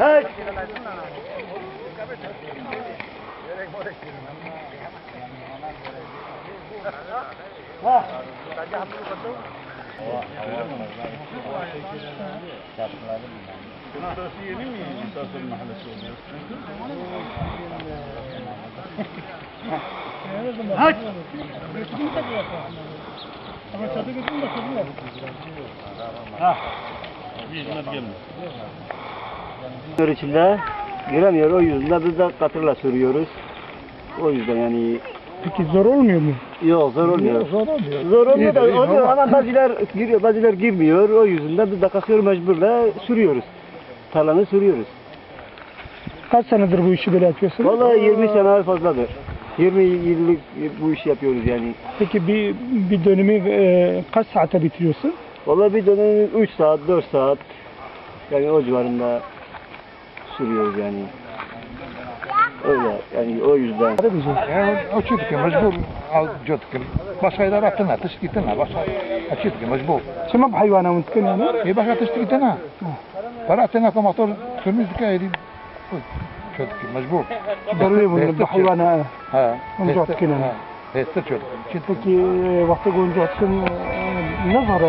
هاي Hadi. Ha. Sınır içinde giremiyor o yüzden biz de katırla sürüyoruz. O yüzden yani Peki zor olmuyor mu? yok zor olmuyor. Zor olmuyor. Zor olmuyor da oluyor ama- bazılar giriyor bazılar girmiyor. O yüzden biz de kalkıyor mecburla sürüyoruz. Tarlanı sürüyoruz. Kaç senedir bu işi böyle yapıyorsunuz? Vallahi 20 sene fazladır. 20 yıllık bu işi yapıyoruz yani. Peki bir, bir dönümü e, kaç saate bitiriyorsun? Valla bir dönem 3 saat, 4 saat yani o civarında sürüyoruz yani. Öyle yani o yüzden. Hadi bizim. O çocuk mecbur al çocuk. Başka da attın atış gittin ha başka. Çocuk mecbur. Şimdi bu hayvana mümkün yani. E başka atış gittin ha. Para attın ha motor sürmüş ki yani. Çocuk mecbur. Daruri bunu bu hayvana. Ha. Mecbur gittin ha. Hesap çocuk. Peki vakti gonca atışın e, ne var?